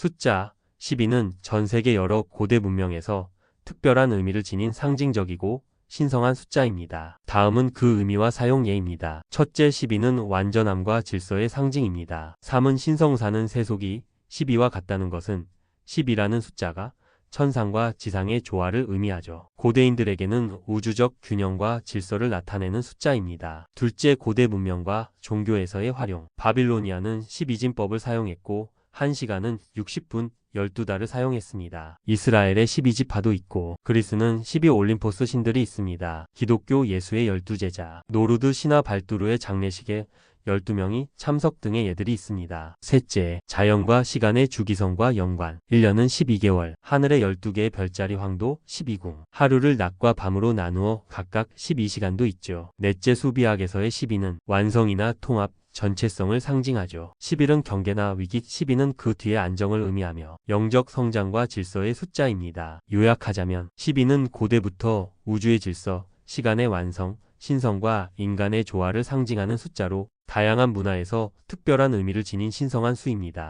숫자 12는 전 세계 여러 고대 문명에서 특별한 의미를 지닌 상징적이고 신성한 숫자입니다. 다음은 그 의미와 사용 예입니다. 첫째 12는 완전함과 질서의 상징입니다. 3은 신성사는 세속이 12와 같다는 것은 10이라는 숫자가 천상과 지상의 조화를 의미하죠. 고대인들에게는 우주적 균형과 질서를 나타내는 숫자입니다. 둘째 고대 문명과 종교에서의 활용. 바빌로니아는 12진법을 사용했고 1시간은 60분 12달을 사용했습니다. 이스라엘의 12지파도 있고 그리스는 12 올림포스 신들이 있습니다. 기독교 예수의 12제자, 노르드 신화 발두르의 장례식에 12명이 참석 등의 예들이 있습니다. 셋째, 자연과 시간의 주기성과 연관. 1년은 12개월, 하늘의 12개의 별자리 황도 12궁, 하루를 낮과 밤으로 나누어 각각 12시간도 있죠. 넷째 수비학에서의 12는 완성이나 통합, 전체성을 상징하죠. 11은 경계나 위기, 12는 그 뒤의 안정을 의미하며 영적 성장과 질서의 숫자입니다. 요약하자면 12는 고대부터 우주의 질서, 시간의 완성, 신성과 인간의 조화를 상징하는 숫자로 다양한 문화에서 특별한 의미를 지닌 신성한 수입니다.